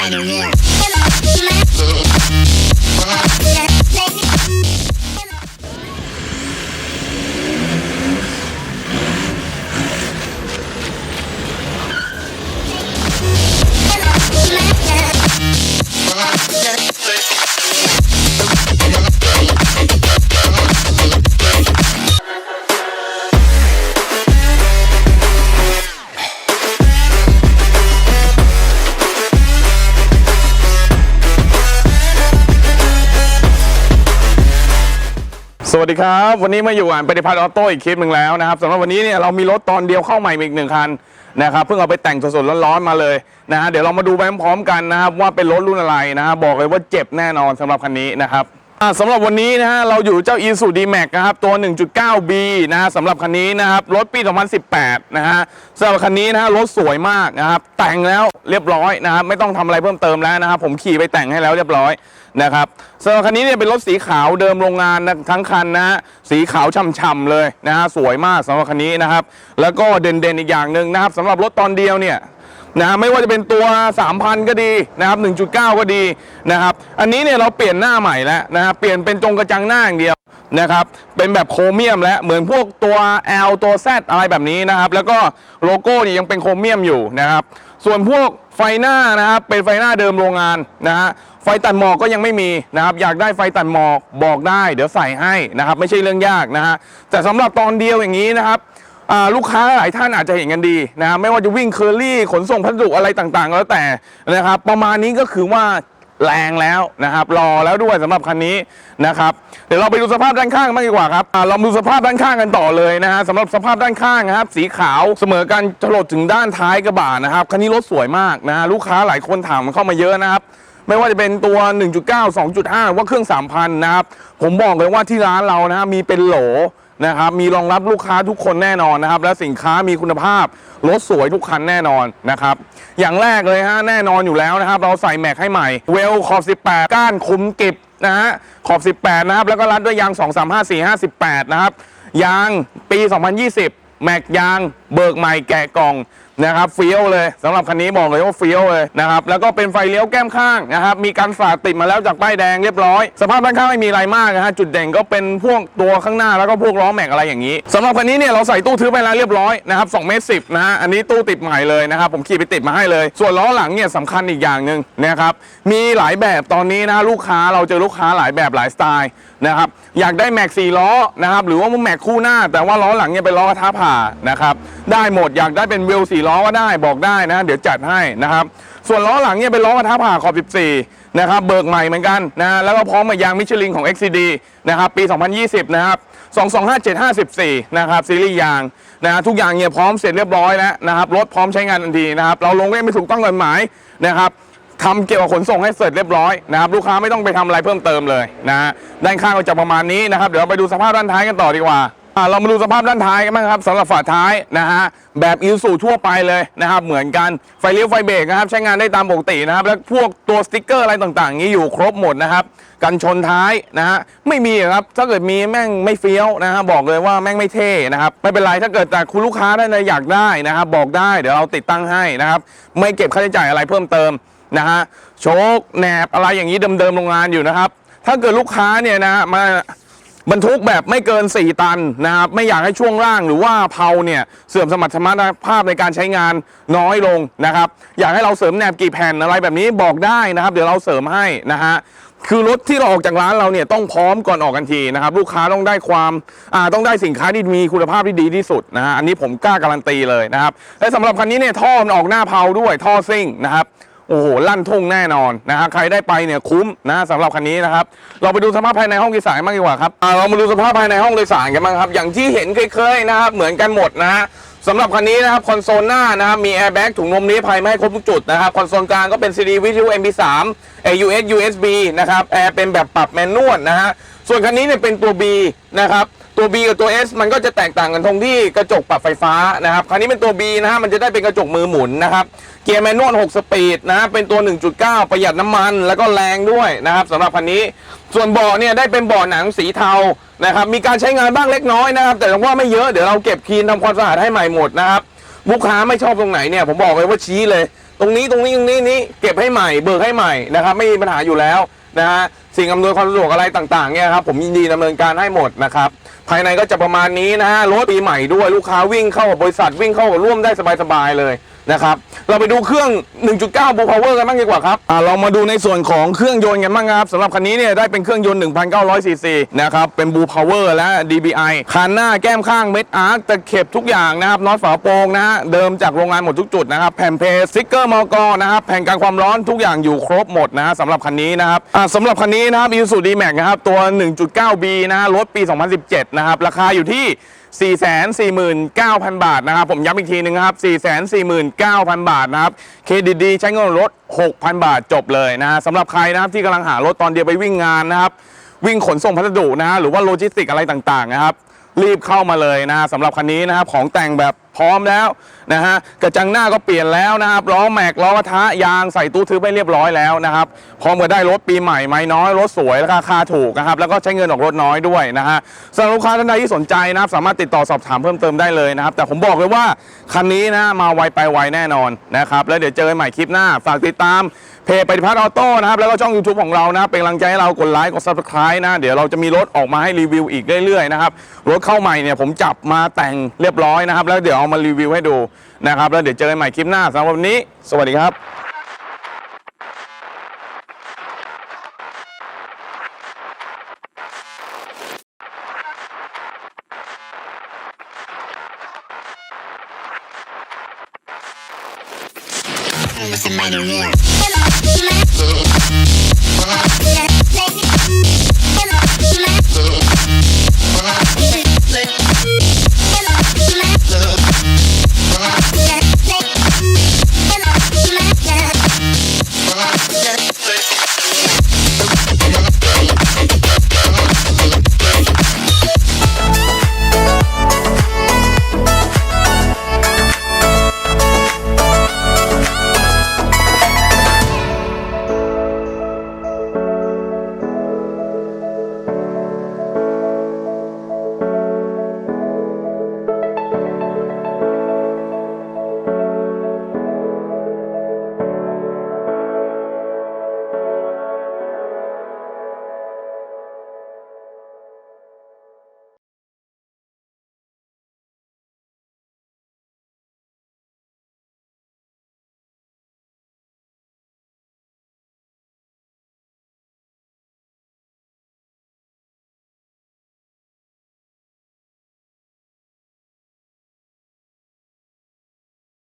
ส วัสดีครับ วันนี้มาอยู่อ่านปฏิพัทธ์ออโต้อีกคลิปหนึ่งแล้วนะครับสำหรับวันนี้เนี่ยเรามีรถตอนเดียวเข้าใหม่อีกหนึ่งคันนะครับเพิ่งเอาไปแต่งสดๆร้อนๆมาเลยนะฮะเดี๋ยวเรามาดูไปพร้อมๆกันนะครับว่าเป็นรถรุ่นอะไรนะฮะบอกเลยว่าเจ็บแน่นอนสำหรับคันนี้นะครับ สำหรับวันนี้นะฮะเราอยู่เจ้า i s u d m a x นะครับตัว 1.9B นะฮะสำหรับคันนี้นะครับรถปี 2018 นะฮะสำหรับคันนี้นะฮะรถสวยมากนะครับแต่งแล้วเรียบร้อยนะครับไม่ต้องทำอะไรเพิ่มเติมแล้วนะครับผมขี่ไปแต่งให้แล้วเรียบร้อยนะครับสำหรับคันนี้เนี่ยเป็นรถสีขาวเดิมโรงงานนะทั้งคันนะฮะสีขาวช่ำๆเลยนะฮะสวยมากสำหรับคันนี้นะครับแล้วก็เด่นๆอีกอย่างหนึ่งนะครับสำหรับรถตอนเดียวเนี่ย นะไม่ว่าจะเป็นตัว 3,000 ก็ดีนะครับ 1.9 ก็ดีนะครับ อันนี้เนี่ยเราเปลี่ยนหน้าใหม่แล้วนะครับเปลี่ยนเป็นจงกระจังหน้าอย่างเดียวนะครับ เป็นแบบโครเมียมแล้วเหมือนพวกตัว L ตัว Z อะไรแบบนี้นะครับ แล้วก็โลโก้เนี่ยยังเป็นโครเมียมอยู่นะครับ ส่วนพวกไฟหน้านะครับเป็นไฟหน้าเดิมโรงงานนะฮะไฟตัดหมอกก็ยังไม่มีนะครับ อยากได้ไฟตัดหมอกบอกได้ เดี๋ยวใส่ให้นะครับ ไม่ใช่เรื่องยากนะฮะแต่สำหรับตอนเดียวอย่างนี้นะครับ ลูกค้าหลายท่านอาจจะเห็นกันดีนะครับไม่ว่าจะวิ่งเคอรี่ขนส่งพัสดุอะไรต่างๆ แล้วแต่นะครับ ประมาณนี้ก็คือว่าแรงแล้วนะครับ รอแล้วด้วยสำหรับคันนี้นะครับเดี๋ยวเราไปดูสภาพด้านข้างบ้างดีกว่าครับเรามาดูสภาพด้านข้างกันต่อเลยนะฮะสำหรับสภาพด้านข้างนะครับ สีขาวเสมอกันจรดถึงด้านท้ายกระบะนะครับคันนี้รถสวยมากนะฮะลูกค้าหลายคนถามเข้ามาเยอะนะครับไม่ว่าจะเป็นตัว 1.9 2.5 ว่าเครื่อง 3,000 นะครับ ผมบอกเลยว่าที่ร้านเรานะฮะมีเป็นโหล นะครับมีรองรับลูกค้าทุกคนแน่นอนนะครับ และสินค้ามีคุณภาพรถสวยทุกคันแน่นอนนะครับ อย่างแรกเลยฮะแน่นอนอยู่แล้วนะครับ เราใส่แม็กให้ใหม่เวลขอบ 18 ก้านคุมกิบนะฮะขอบ 18 นะครับ แล้วก็รัดด้วยยาง 2 3 5 4 5 18 นะครับ ยางปี 2020 แม็กยางเบิกใหม่แกะกล่อง นะครับเฟี้ยวเลยสำหรับคันนี้บอกเลยว่าเฟี้ยวเลยนะครับแล้วก็เป็นไฟเลี้ยวแก้มข้างนะครับมีการฝาดติดมาแล้วจากป้ายแดงเรียบร้อย สภาพด้านข้างไม่มีอะไรมากนะฮะจุดเด่นก็เป็นพวกตัวข้างหน้าแล้วก็พวกล้อแม็กอะไรอย่างนี้สำหรับคันนี้เนี่ยเราใส่ตู้ทึบไปแล้วเรียบร้อยนะครับ2เมตรสินะฮะอันนี้ตู้ติดใหม่เลยนะครับผมขี่ไปติดมาให้เลย ส่วนล้อหลังเนี่ยสำคัญอีกอย่างหนึ่งนะครับมีหลายแบบตอนนี้นะลูกค้าเราเจอลูกค้าหลายแบบหลายสไตล์ นะครับอยากได้แม็กสี่ล้อนะครับหรือว่าแม็กคู่หน้า แต่ว่าล้อหลังเนี่ยเป็นล้อกระทะผ่านะครับได้หมดอยากได้เป็นเวลสี่ล้อก็ได้บอกได้นะเดี๋ยวจัดให้นะครับส่วนล้อหลังเนี่ยเป็นล้อกระทะผ่าขอบ 14นะครับเบิกใหม่เหมือนกันนะแล้วก็พร้อมกับยางมิชลินของ XCD นะครับปี 2020 นะครับ225754นะครับซีรีส์ยางนะฮะทุกอย่างเนี่ยพร้อมเสร็จเรียบร้อยแล้วนะครับรถพร้อมใช้งานทันทีนะครับเราลงเล่นไม่ถูกต้องกฎหมายนะครับ ทำเกี่ยวกับขนส่งให้เสร็จเรียบร้อยนะครับลูกค้าไม่ต้องไปทำอะไรเพิ่มเติมเลยนะฮะด้านข้างก็จะประมาณนี้นะครับเดี๋ยวเราไปดูสภาพด้านท้ายกันต่อดีกว่าเรามาดูสภาพด้านท้ายกันบ้างครับสำหรับฝาท้ายนะฮะแบบอิ s u ทั่วไปเลยนะครับเหมือนกันไฟเลี้ยวไฟเบรกนะครับใช้งานได้ตามปกตินะครับแล้วพวกตัวสติ๊กเกอร์อะไรต่างๆ นี้อยู่ครบหมดนะครับกันชนท้ายนะฮะไม่มีครับถ้าเกิดมีแม่งไม่เฟี้ยวนะฮะบอกเลยว่าแม่งไม่เท่นะครับไม่เป็นไรถ้าเกิดแต่คุณลูกค้าท่านใดอยากได้นะครับบอกได้เดี๋ยวเราติดตั้งให้นะครับไม่เก็บค่าใช้จ่ายอะไรเพิ่มเติม นะฮะโชคแหนบอะไรอย่างนี้เดิมๆโรงงานอยู่นะครับ ถ้าเกิดลูกค้าเนี่ยนะมาบรรทุกแบบไม่เกิน 4 ตันนะครับไม่อยากให้ช่วงล่างหรือว่าเพลาเนี่ยเสื่อมสมรรถภาพในการใช้งานน้อยลงนะครับ อยากให้เราเสริมแหนบกี่แผ่นอะไรแบบนี้บอกได้นะครับ เดี๋ยวเราเสริมให้นะฮะคือรถที่เราออกจากร้านเราเนี่ยต้องพร้อมก่อนออกกันทีนะครับ ลูกค้าต้องได้ความอ่าต้องได้สินค้าที่มีคุณภาพที่ดีที่สุดนะฮะอันนี้ผมกล้าการันตีเลยนะครับและสำหรับคันนี้เนี่ยท่อมันออกหน้าเพลาด้วยท่อซิ่งนะครับ โอ้โหลั่นทุ่งแน่นอนนะฮะใครได้ไปเนี่ยคุ้มนะสำหรับคันนี้นะครับเราไปดูสภาพภายในห้องโดยสารมากดีกว่าครับอ่าเรามาดูสภาพภายในห้องโดยสารกันบ้างครับ อย่างที่เห็นเคยๆนะครับเหมือนกันหมดนะฮะสำหรับคันนี้นะครับคอนโซลหน้านะครับมีแอร์แบ็กถุงลมนิรภัยไม่ให้ครบทุกจุดนะครับคอนโซลกลางก็เป็น CD วิทยุ MP3 AUX USB นะครับแอร์เป็นแบบปรับแมนนวลนะฮะส่วนคันนี้เนี่ยเป็นตัว B นะครับ ตัว B กับตัว S มันก็จะแตกต่างกันตรงที่กระจกปรับไฟฟ้านะครับคันนี้เป็นตัว B นะฮะมันจะได้เป็นกระจกมือหมุนนะครับเกียร์แมนนวล6สปีดนะเป็นตัว 1.9 ประหยัดน้ำมัน แล้วก็แรงด้วยนะครับสำหรับคันนี้ ส่วนเบาะเนี่ยได้เป็นเบาะหนังสีเทานะครับมีการใช้งานบ้างเล็กน้อยนะครับแต่ว่าไม่เยอะเดี๋ยวเราเก็บคลีนทำความสะอาดให้ใหม่หมดนะครับลูกค้าไม่ชอบตรงไหนเนี่ยผมบอกเลยว่าชี้เลย ตรงนี้ตรงนี้ตรงนี้นี้เก็บให้ใหม่เบิกให้ใหม่นะครับไม่มีปัญหาอยู่แล้วนะฮะ สิ่งอำนวยความสะดวกอะไรต่างๆเนี่ยครับผมยินดีดำเนินการให้หมดนะครับ ภายในก็จะประมาณนี้นะฮะรถปีใหม่ด้วยลูกค้าวิ่งเข้ากับบริษัทวิ่งเข้ากับร่วมได้สบายๆเลย นะครับ เราไปดูเครื่อง 1.9 Blue Power กันบ้างดีกว่าครับอ่าเรามาดูในส่วนของเครื่องยนต์กันบ้างครับสำหรับคันนี้เนี่ยได้เป็นเครื่องยนต์ 1,900ซีซีนะครับ เป็น Blue Power และ DBI คันหน้าแก้มข้างเม็ดอาร์ตตะเข็บทุกอย่างนะครับน็อตฝาโปร่งนะฮะเดิมจากโรงงานหมดทุกจุดนะครับแผ่นเพสติ๊กเกอร์มอกอนะครับแผ่นกันความร้อนทุกอย่างอยู่ครบหมดนะฮะสำหรับคันนี้นะครับอ่าสำหรับคันนี้นะครับ Isuzu D-Max นะครับตัว 1.9B นะฮะรถปี 2017 นะครับราคาอยู่ที่449,000 บาทนะครับ ผมย้ำอีกทีหนึงครับ 449,000 บาทนะครับ เครดิตดีใช้เงินรถ 6,000 บาทจบเลยนะสำหรับใครนะครับที่กำลังหารถตอนเดียวไปวิ่งงานนะครับ วิ่งขนส่งพัสดุนะฮะหรือว่าโลจิสติกอะไรต่างๆนะครับ รีบเข้ามาเลยนะสำหรับคันนี้นะครับของแต่งแบบพร้อมแล้วนะฮะกระจังหน้าก็เปลี่ยนแล้วนะครับล้อแม็กล้อกระทะยางใส่ตู้ทึบไปเรียบร้อยแล้วนะครับพร้อมกับได้รถปีใหม่ไม่น้อยรถสวยราคาถูกนะครับแล้วก็ใช้เงินออกรถน้อยด้วยนะฮะสำหรับลูกค้าท่านใดที่สนใจนะครับสามารถติดต่อสอบถามเพิ่มเติมได้เลยนะครับแต่ผมบอกเลยว่าคันนี้นะมาไวไปไวแน่นอนนะครับแล้วเดี๋ยวเจอกันใหม่คลิปหน้าฝากติดตามเพจปฏิพัฒน์ออโต้นะครับแล้วก็ช่อง YouTube ของเรานะเป็นกำลังใจให้เรากดไลค์กด Subscribe นะเดี๋ยวเราจะมีรถออกมาให้รีวิวอีกเรื่อยๆนะครับรถเข้าใหม่เนี่ยผมจับมาแต่งเรียบร้อยนะครับแล้วเดี๋ยวเอามารีวิวให้ดูนะครับ แล้วเดี๋ยวเจอกันใหม่คลิปหน้าสำหรับวันนี้ สวัสดีครับ It's a minor war.